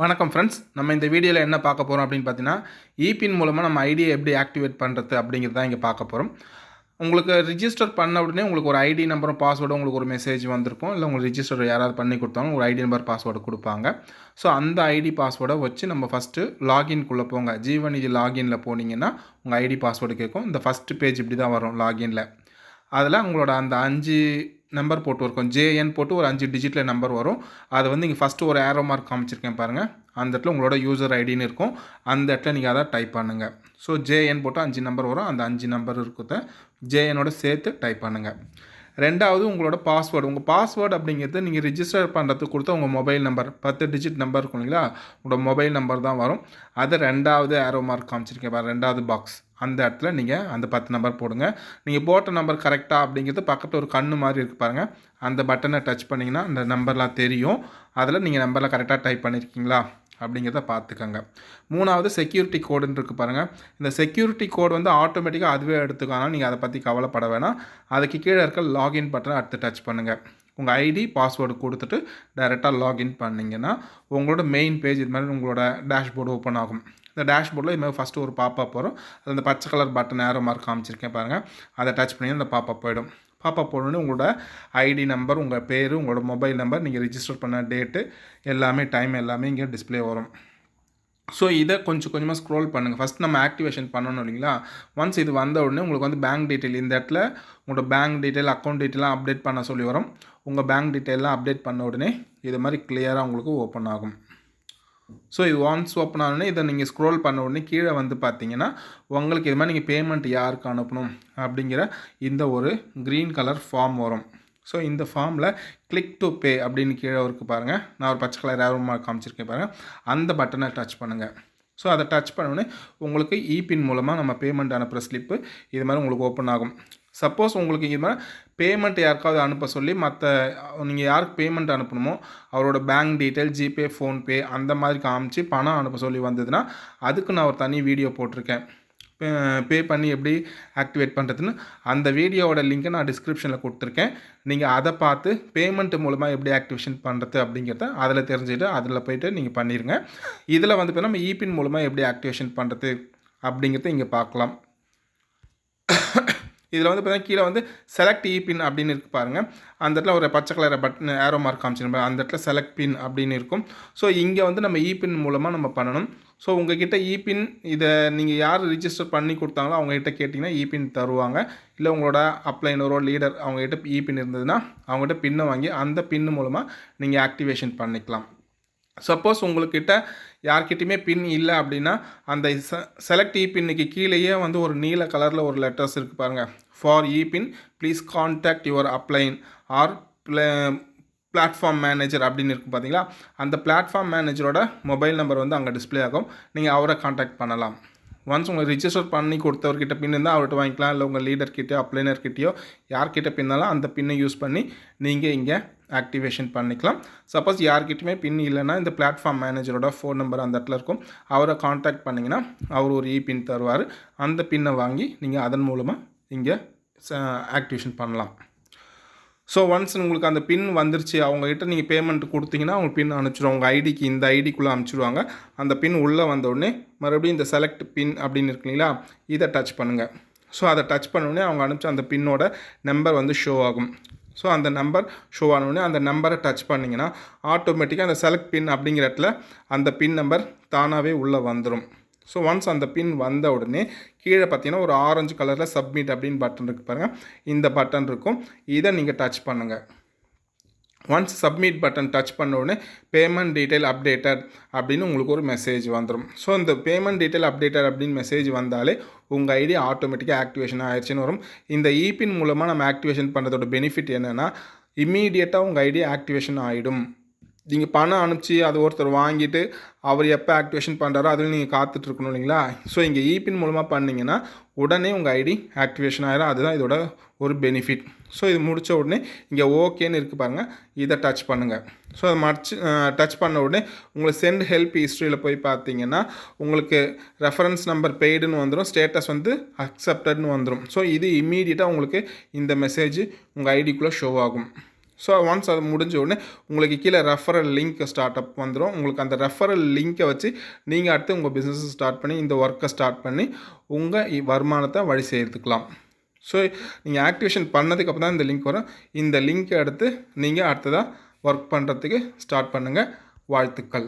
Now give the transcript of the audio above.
வணக்கம் ஃப்ரெண்ட்ஸ் நம்ம இந்த வீடியோவில் என்ன பார்க்க போகிறோம் அப்படின்னு பார்த்தீங்கன்னா இபின் மூலமாக நம்ம ஐடியை எப்படி ஆக்டிவேட் பண்ணுறது அப்படிங்கிறது தான் இங்கே பார்க்க போகிறோம் உங்களுக்கு ரிஜிஸ்டர் பண்ண உடனே உங்களுக்கு ஒரு ஐடி நம்பரும் பாஸ்வேர்டும் உங்களுக்கு ஒரு மெசேஜ் வந்திருக்கும். இல்லை உங்களுக்கு ரிஜிஸ்டர் யாராவது பண்ணி கொடுத்தாலும் ஒரு ஐடி நம்பர் பாஸ்வேர்டு கொடுப்பாங்க. ஸோ அந்த ஐடி பாஸ்வேர்டை வச்சு நம்ம ஃபஸ்ட்டு லாகின்குள்ளே போங்க. ஜீவன் இது லாகினில் போனீங்கன்னா உங்கள் ஐடி பாஸ்வேர்டு கேட்கும். இந்த ஃபஸ்ட்டு பேஜ் இப்படி தான் வரும் லாகினில் அதில் உங்களோட அந்த அஞ்சு நம்பர் போட்டு இருக்கும் ஜேஎன் போட்டு ஒரு அஞ்சு டிஜிட்டில் நம்பர் வரும். அதை வந்து இங்கே ஃபஸ்ட்டு ஒரு ஏரோ மார்க் காமிச்சிருக்கேன் பாருங்கள் அந்த இடத்துல உங்களோட யூசர் ஐடின்னு இருக்கும். அந்த இடத்துல நீங்கள் அதை டைப் பண்ணுங்கள் ஸோ ஜேஎன் போட்டு அஞ்சு நம்பர் வரும். அந்த அஞ்சு நம்பர் இருக்கிறத ஜேஎனோட சேர்த்து டைப் பண்ணுங்கள் ரெண்டாவது உங்களோட பாஸ்வேர்டு உங்கள் பாஸ்வேர்டு அப்படிங்கிறது நீங்கள் ரிஜிஸ்டர் பண்ணுறதுக்கு கொடுத்த உங்கள் மொபைல் நம்பர் பத்து டிஜிட் நம்பர் இருக்கும் இல்லைங்களா? உங்களோட மொபைல் நம்பர் தான் வரும். அது ரெண்டாவது ஏரோ மார்க் காமிச்சிருக்கேன் பாரு ரெண்டாவது பாக்ஸ் அந்த இடத்துல நீங்கள் அந்த பத்து நம்பர் போடுங்க. நீங்கள் போட்ட நம்பர் கரெக்டாக அப்படிங்கிறது பக்கத்தில் ஒரு கண்ணு மாதிரி இருக்குது பாருங்கள் அந்த பட்டனை டச் பண்ணிங்கன்னா அந்த நம்பர்லாம் தெரியும். அதில் நீங்கள் நம்பரில் கரெக்டாக டைப் பண்ணியிருக்கீங்களா அப்படிங்கிறத பார்த்துக்கோங்க. மூணாவது செக்யூரிட்டி கோடுன்னு இருக்குது பாருங்கள் இந்த செக்யூரிட்டி கோடு வந்து ஆட்டோமேட்டிக்காக அதுவே எடுத்துக்கானா நீங்கள் அதை பற்றி கவலைப்பட வேணாம். அதுக்கு கீழே இருக்க லாகின் பட்டனை அடுத்து டச் பண்ணுங்கள் உங்கள் ஐடி பாஸ்வேர்டு கொடுத்துட்டு டைரெக்டாக லாகின் பண்ணிங்கன்னா உங்களோட மெயின் பேஜ் இது மாதிரி உங்களோட டேஷ்போர்டு ஓப்பன் ஆகும். இந்த டேஷ்போர்டில் இதுமாதிரி ஃபஸ்ட்டு ஒரு பாப்பா வரும். அது அந்த பச்சை கலர் பட்டன் ஏரோ மார்க் காமிச்சிருக்கேன் பாருங்கள் அதை டச் பண்ணி அந்த பாப்பா போயிடும். பாப்பா போடணுன்னு உங்களோட ஐடி நம்பர் உங்கள் பேர் உங்களோட மொபைல் நம்பர் நீங்கள் ரிஜிஸ்டர் பண்ண டேட்டு எல்லாமே டைம் எல்லாமே இங்கே டிஸ்ப்ளே வரும். ஸோ இதை கொஞ்சம் கொஞ்சமாக ஸ்க்ரோல் பண்ணுங்கள் ஃபஸ்ட் நம்ம ஆக்டிவேஷன் பண்ணணும் இல்லைங்களா? ஒன்ஸ் இது வந்த உடனே உங்களுக்கு வந்து பேங்க் டீட்டெயில் இந்த இடத்துல உங்களோட பேங்க் டீட்டெயில் அக்கௌண்ட் டீட்டெயிலாம் அப்டேட் பண்ண சொல்லி வரும். உங்கள் பேங்க் டீட்டெயிலாம் அப்டேட் பண்ண உடனே இது மாதிரி கிளியராக உங்களுக்கு ஓப்பன் ஆகும். ஸோ இது ஒன்ஸ் ஓப்பன் ஆனோடனே இதை நீங்கள் ஸ்க்ரோல் பண்ண உடனே கீழே வந்து பார்த்தீங்கன்னா உங்களுக்கு இது மாதிரி நீங்கள் பேமெண்ட் யாருக்கு அனுப்பணும்? அப்படிங்கிற இந்த ஒரு க்ரீன் கலர் ஃபார்ம் வரும். ஸோ இந்த ஃபார்மில் கிளிக் டு பே அப்படின்னு கீழே இருக்குது பாருங்கள் நான் ஒரு பச்சை கலர் ஏரோ காமிச்சிருக்கேன் பாருங்கள் அந்த பட்டனை டச் பண்ணுங்கள் ஸோ அதை டச் பண்ணோடனே உங்களுக்கு இபின் மூலமாக நம்ம பேமெண்ட் அனுப்புகிற ஸ்லிப்பு இது மாதிரி உங்களுக்கு ஓப்பன் ஆகும். சப்போஸ் உங்களுக்கு இது மாதிரி பேமெண்ட் யாருக்காவது அனுப்ப சொல்லி மற்ற நீங்கள் யாருக்கு பேமெண்ட் அனுப்பணுமோ அவரோட பேங்க் டீட்டெயில் ஜிபே ஃபோன்பே அந்த மாதிரி காமிச்சு பணம் அனுப்ப சொல்லி வந்ததுன்னா அதுக்கு நான் ஒரு தனி வீடியோ போட்டிருக்கேன். பே பண்ணி எப்படி ஆக்டிவேட் பண்ணுறதுன்னு அந்த வீடியோவோட லிங்க்கை நான் டிஸ்கிரிப்ஷனில் கொடுத்துருக்கேன். நீங்கள் அதை பார்த்து பேமெண்ட் மூலமாக எப்படி ஆக்டிவேஷன் பண்ணுறது அப்படிங்கிறத அதில் தெரிஞ்சுட்டு அதில் போயிட்டு நீங்கள் பண்ணிடுங்க இதில் வந்து இப்போ நம்ம இபின் மூலமாக எப்படி ஆக்டிவேஷன் பண்ணுறது அப்படிங்கிறத இங்கே பார்க்கலாம். இதில் வந்து பார்த்தீங்கன்னா கீழே வந்து செலக்ட் இ பின் அப்படின்னு இருக்கு பாருங்கள் அந்த இடத்துல ஒரு பச்சை கலர் பட்டன் ஏரோ மார்க் காமிச்சிருப்பேன் அந்த இடத்துல செலக்ட் பின் அப்படின்னு இருக்கும். ஸோ இங்கே வந்து நம்ம e இ பின் மூலமாக நம்ம பண்ணணும். ஸோ உங்ககிட்ட e இபின் இதை நீங்கள் யார் ரிஜிஸ்டர் பண்ணி கொடுத்தாங்களோ அவங்ககிட்ட கேட்டிங்கன்னா இபின் e தருவாங்க. இல்லை உங்களோட அப்ளைனரோ லீடர் அவங்ககிட்ட இபின் இருந்ததுன்னா அவங்ககிட்ட பின்னை வாங்கி அந்த பின் மூலமாக நீங்கள் ஆக்டிவேஷன் பண்ணிக்கலாம். சப்போஸ் உங்கள்கிட்ட யார்கிட்டையுமே பின் இல்லை அப்படின்னா அந்த செலக்ட் இ பின்னுக்கு கீழேயே வந்து ஒரு நீல கலரில் ஒரு லெட்டர்ஸ் இருக்குது பாருங்கள் for e pin please contact your upline or platform manager அப்படின்னு இருக்குது பார்த்தீங்களா அந்த பிளாட்ஃபார்ம் மேனேஜரோட மொபைல் நம்பர் வந்து அங்கே டிஸ்ப்ளே ஆகும். நீங்கள் அவரை காண்டாக்ட் பண்ணலாம். ஒன்ஸ் உங்களை ரிஜிஸ்டர் பண்ணி கொடுத்தவர்கிட்ட பின் இருந்தால் அவர்கிட்ட வாங்கிக்கலாம். இல்லை உங்கள் லீடர்கிட்டயோ அப்ளைனர்கிட்டயோ யார்கிட்ட பின்னாலும் அந்த பின்னை யூஸ் பண்ணி நீங்கள் இங்கே ஆக்டிவேஷன் பண்ணிக்கலாம். சப்போஸ் யார்கிட்டயுமே பின் இல்லைன்னா இந்த பிளாட்ஃபார்ம் மேனேஜரோட ஃபோன் நம்பர் அந்த இடத்துல இருக்கும். அவரை காண்டாக்ட் பண்ணிங்கன்னா அவர் ஒரு இ பின் தருவார். அந்த பின்னை வாங்கி நீங்கள் அதன் மூலமாக இங்கே ஆக்டிவேஷன் பண்ணலாம். ஸோ ஒன்ஸ் உங்களுக்கு அந்த பின் வந்துருச்சு அவங்ககிட்ட நீங்கள் பேமெண்ட் கொடுத்தீங்கன்னா அவங்க பின் அனுப்பிச்சிடுவாங்க உங்கள் ஐடிக்கு இந்த ஐடிக்குள்ளே அனுப்பிச்சிடுவாங்க அந்த பின் உள்ளே வந்தோடனே மறுபடியும் இந்த செலக்ட் பின் அப்படின்னு இருக்கு இல்லைங்களா இதை டச் பண்ணுங்கள் ஸோ அதை டச் பண்ணோடனே அவங்க அனுப்பிச்ச அந்த பின்னோட நம்பர் வந்து ஷோ ஆகும். ஸோ அந்த நம்பர் ஷோ ஆனோடனே அந்த நம்பரை டச் பண்ணிங்கன்னா ஆட்டோமேட்டிக்காக அந்த செலக்ட் பின் அப்படிங்கிற இடத்துல அந்த பின் நம்பர் தானாகவே உள்ளே வந்துடும் ஸோ ஒன்ஸ் அந்த பின் வந்த உடனே கீழே பார்த்தீங்கன்னா ஒரு ஆரஞ்சு கலரில் சப்மிட் அப்படின்னு பட்டன் இருக்குது பாருங்கள் இந்த பட்டன் இருக்கும். இதை நீங்கள் டச் பண்ணுங்கள் ஒன்ஸ் சப்மிட் பட்டன் டச் பண்ண உடனே பேமெண்ட் டீட்டெயில் அப்டேட்டட் அப்படின்னு உங்களுக்கு ஒரு மெசேஜ் வந்துடும் ஸோ இந்த பேமெண்ட் டீட்டெயில் அப்டேட்டட் அப்படின்னு மெசேஜ் வந்தாலே உங்கள் ஐடி ஆட்டோமேட்டிக்காக ஆக்டிவேஷன் ஆயிடுச்சுன்னு வரும். இந்த இபின் மூலமாக நம்ம ஆக்டிவேஷன் பண்ணுறதோட பெனிஃபிட் என்னென்னா இம்மீடியட்டாக உங்கள் ஐடி ஆக்டிவேஷன் ஆகிடும் நீங்கள் பணம் அனுப்பிச்சி அது ஒருத்தர் வாங்கிட்டு அவர் எப்போ ஆக்டிவேஷன் பண்ணுறாரோ அதில் நீங்கள் காத்துட்ருக்கணும் இல்லைங்களா? ஸோ இங்கே ஈபின் மூலமாக பண்ணிங்கன்னா உடனே உங்கள் ஐடி ஆக்டிவேஷன் ஆகிடும் அதுதான் இதோட ஒரு பெனிஃபிட் ஸோ இது முடித்த உடனே இங்கே ஓகேன்னு இருக்குது பாருங்கள் இதை டச் பண்ணுங்கள் ஸோ அதை மடிச்சு டச் பண்ண உடனே உங்களுக்கு சென்ட் ஹெல்ப் ஹிஸ்ட்ரியில் போய் பார்த்தீங்கன்னா உங்களுக்கு ரெஃபரன்ஸ் நம்பர் பெய்டுன்னு வந்துடும் ஸ்டேட்டஸ் வந்து அக்செப்டட்னு வந்துடும் ஸோ இது இம்மீடியட்டாக உங்களுக்கு இந்த மெசேஜ் உங்கள் ஐடிக்குள்ளே ஷோ ஆகும். ஸோ ஒன்ஸ் அது முடிஞ்ச உடனே உங்களுக்கு கீழே ரெஃபரல் லிங்க் ஸ்டார்ட் அப் வந்துடும் உங்களுக்கு அந்த ரெஃபரல் லிங்க்கை வச்சு நீங்கள் அடுத்து உங்கள் பிஸ்னஸ் ஸ்டார்ட் பண்ணி இந்த ஒர்க்கை ஸ்டார்ட் பண்ணி உங்கள் வருமானத்தை வழி செய்துக்கலாம் ஸோ நீங்கள் ஆக்டிவேஷன் பண்ணதுக்கப்புறம் தான் இந்த லிங்க் வரும். இந்த லிங்க்கை எடுத்து நீங்கள் அடுத்ததாக ஒர்க் பண்ணுறதுக்கு ஸ்டார்ட் பண்ணுங்கள் வாழ்த்துக்கள்.